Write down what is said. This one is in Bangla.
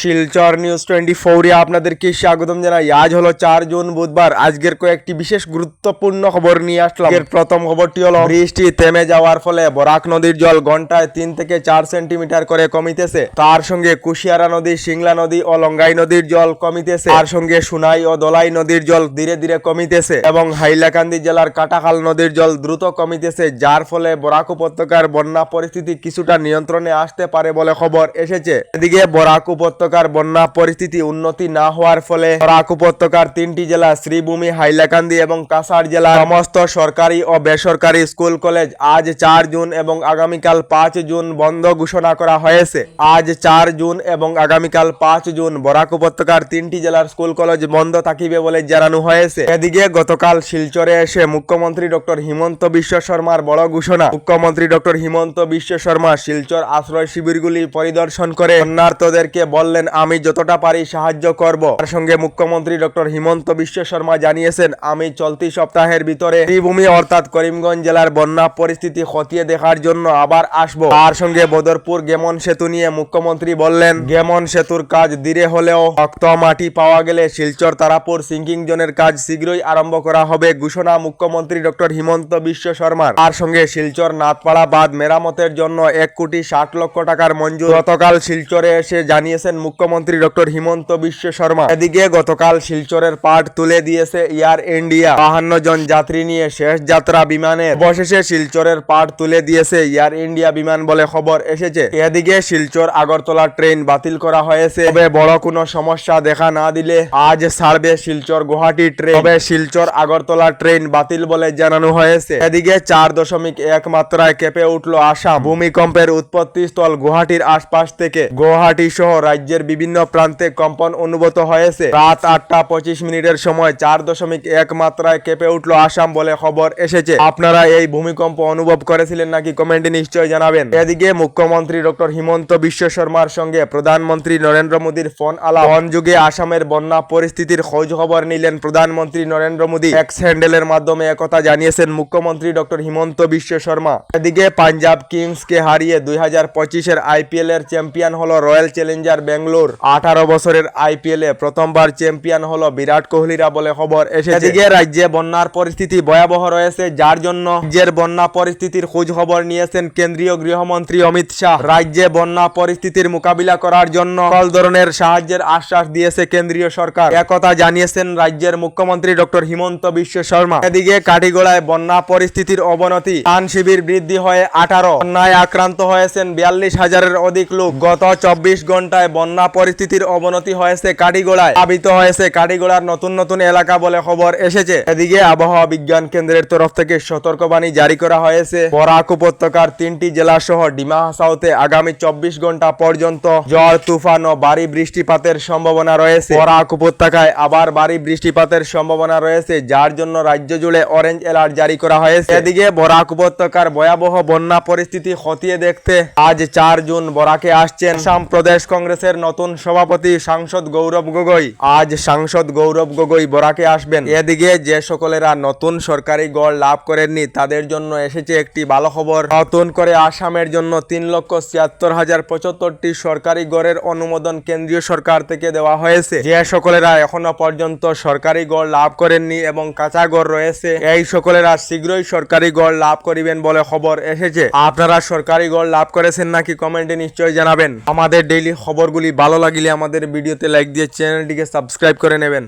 শিলচর নিউজ টোয়েন্টি ফোরে আপনাদেরকে স্বাগতম জানাই। আজ হলো চার জুন, বুধবার। আজকের কয়েকটি বিশেষ গুরুত্বপূর্ণ খবর নিয়ে আসলাম। প্রথম খবরটি হলো, বৃষ্টি থেমে যাওয়ার ফলে বরাক নদীর জল ঘন্টায় তিন থেকে চার সেন্টিমিটার করে কমিতেছে। তার সঙ্গে কুশিয়ারা নদী, সিংলা নদী ও লঙ্গাই নদীর জল কমিতেছে। তার সঙ্গে সুনাই ও দলাই নদীর জল ধীরে ধীরে কমিতেছে এবং হাইলাকান্দি জেলার কাটাখাল নদীর জল দ্রুত কমিতেছে, যার ফলে বরাক উপত্যকার বন্যা পরিস্থিতি কিছুটা নিয়ন্ত্রণে আসতে পারে বলে খবর এসেছে। এদিকে বরাক উপত্যকার বন্যা পরিস্থিতি উন্নতি না হওয়ার ফলে বরাক উপত্যকার তিনটি জেলা, শ্রীভূমি, হাইলাকান্দি এবং কাসার জেলা সমস্ত সরকারি ও বেসরকারি স্কুল, কলেজ আজ চার জুন এবং আগামীকাল পাঁচ জুন বন্ধ ঘোষণা করা হয়েছে। আজ চার জুন এবং আগামীকাল পাঁচ জুন বরাক উপত্যকার তিনটি জেলার স্কুল, কলেজ বন্ধ থাকিবে বলে জানানো হয়েছে। এদিকে গতকাল শিলচরে এসে মুখ্যমন্ত্রী ডক্টর হিমন্ত বিশ্ব শর্মার বড় ঘোষণা। মুখ্যমন্ত্রী ডক্টর হিমন্ত বিশ্ব শর্মা শিলচর আশ্রয় শিবিরগুলি পরিদর্শন করে বন্যার্তদেরকে বললেন আমি যতটা পারি সাহায্য করব। তার সঙ্গে মুখ্যমন্ত্রী ডক্টর হিমন্ত বিশ্ব শর্মা জানিয়েছেন, আমি চলতি সপ্তাহের ভিতরে শ্রীভূমি অর্থাৎ করিমগঞ্জ জেলার বন্যা পরিস্থিতি খতিয়ে দেখার জন্য আবার আসব। তার সঙ্গে বদরপুর গেমন সেতু নিয়ে মুখ্যমন্ত্রী বললেন, গেমন সেতুর কাজ ধীরে হলেও শক্ত মাটি পাওয়া গেলে শিলচর, তারাপুর সিঙ্কিং জোনের কাজ শীঘ্রই আরম্ভ করা হবে, ঘোষণা মুখ্যমন্ত্রী ডক্টর হিমন্ত বিশ্ব শর্মার। তার সঙ্গে শিলচর নাথপাড়া বাঁধ মেরামতের জন্য এক কোটি ষাট লক্ষ টাকার মঞ্জুর। গতকাল শিলচরে এসে জানিয়েছেন মুখ্যমন্ত্রী ডক্টর হিমন্ত বিশ্ব শর্মা। এদিকে গতকাল শিলচরের পাট তুলে দিয়েছে এয়ার ইন্ডিয়া। বাহান্ন জন যাত্রী নিয়ে শেষ যাত্রা বিমানের অবশেষে শিলচরের পাট তুলে দিয়েছে এয়ার ইন্ডিয়া বিমান বলে খবর এসেছে। এদিকে শিলচর আগরতলা ট্রেন বাতিল করা হয়েছে। তবে বড় কোনো সমস্যা দেখা না দিলে আজ ছাড়বে শিলচর গুয়াহাটি ট্রেন। তবে শিলচর আগরতলা ট্রেন বাতিল বলে জানানো হয়েছে। এদিকে চার দশমিক এক মাত্রায় কেঁপে উঠল আসাম। ভূমিকম্পের উৎপত্তি স্থল গুয়াহাটির আশপাশ থেকে। গুয়াহাটি সহ রাজ্যের বিভিন্ন প্রান্তে কম্পন অনুভূত হয়েছে। রাত আটটা পঁচিশ মিনিটের সময় চার দশমিক এক মাত্রায় কেঁপে উঠল আসাম বলে খবর এসেছে। আপনারা এই ভূমিকম্প অনুভব করেছিলেন নাকি কমেন্টে নিশ্চয় জানাবেন। এদিকে মুখ্যমন্ত্রী ডক্টর হিমন্ত বিশ্ব শর্মার সঙ্গে প্রধানমন্ত্রী নরেন্দ্র মোদীর ফোন আলাপ। ফোন যুগে আসামের বন্যা পরিস্থিতির খোঁজ খবর নিলেন প্রধানমন্ত্রী নরেন্দ্র মোদী। এক্স হ্যান্ডেলের মাধ্যমে একথা জানিয়েছেন মুখ্যমন্ত্রী ডক্টর হিমন্ত বিশ্ব শর্মা। এদিকে পাঞ্জাব কিংসকে হারিয়ে দুই হাজার পঁচিশের আইপিএল এর চ্যাম্পিয়ন হলো রয়্যাল চ্যালেঞ্জার ব্যাঙ্গালোর। আঠারো বছরের আইপিএল প্রথমবার চ্যাম্পিয়ন হলো বিরাট কোহলিরা বলে খবর এসেছে। রাজ্যে বন্যার পরিস্থিতি ভয়াবহ রয়েছে, যার জন্য রাজ্যের বন্যা পরিস্থিতির খোঁজ খবর নিয়েছেন কেন্দ্রীয় গৃহমন্ত্রী অমিত শাহ। রাজ্যে বন্যা পরিস্থিতির মোকাবিলা করার জন্য সকল ধরনের সাহায্যের আশ্বাস দিয়েছে কেন্দ্রীয় সরকার। একথা জানিয়েছেন রাজ্যের মুখ্যমন্ত্রী ডক্টর হিমন্ত বিশ্ব শর্মা। এদিকে কাটিগোড়ায় বন্যা পরিস্থিতির অবনতি, ত্রাণ শিবির বৃদ্ধি হয়ে আঠারো। বন্যায় আক্রান্ত হয়েছেন বিয়াল্লিশ হাজারের অধিক লোক। গত চব্বিশ ঘন্টায় বন্যা পরিস্থিতির অবনতি হয়েছে কাটিগোড়ায়। প্লাবিত হয়েছে কাটিগোড়ার নতুন নতুন এলাকা বলে খবর এসেছে। এদিকে আবহাওয়া বিজ্ঞান কেন্দ্রের তরফ থেকে সতর্কবাণী জারি করা হয়েছে। বরাক উপত্যকার তিনটি জেলা সহ ডিমা হাসাওতে আগামী চব্বিশ ঘণ্টা পর্যন্ত ঝড়, তুফান ও ভারী বৃষ্টিপাতের সম্ভাবনা রয়েছে। বরাক উপত্যকায় আবার ভারী বৃষ্টিপাতের সম্ভাবনা রয়েছে, যার জন্য রাজ্য জুড়ে অরেঞ্জ অ্যালার্ট জারি করা হয়েছে। এদিকে বরাক উপত্যকার ভয়াবহ বন্যা পরিস্থিতি খতিয়ে দেখতে আজ চার জুন বরাকে আসছেন আসাম প্রদেশ কংগ্রেসের নতুন সভাপতি সাংসদ গৌরব গগৈ। আজ সাংসদ গৌরব গগৈ বরাকে আসবেন। এদিকে যে সকলেরা নতুন সরকারি গড় লাভ করেননি, তাদের জন্য এসেছে একটি ভালো খবর নতুন করে আসামের জন্য তিন লক্ষ ছিয়াত্তর হাজার পঁচাত্তরটি সরকারি গড়ের অনুমোদন কেন্দ্রীয় সরকার থেকে দেওয়া হয়েছে। যে সকলেরা এখনও পর্যন্ত সরকারি গড় লাভ করেননি এবং কাঁচা গড় রয়েছে, এই সকলেরা শীঘ্রই সরকারি গড় লাভ করিবেন বলে খবর এসেছে। আপনারা সরকারি গড় লাভ করেছেন নাকি কমেন্টে নিশ্চয়ই জানাবেন। আমাদের ডেইলি খবরগুলি ভালো লাগিলে আমাদের ভিডিওতে লাইক দিয়ে চ্যানেলটিকে সাবস্ক্রাইব করে নেবেন।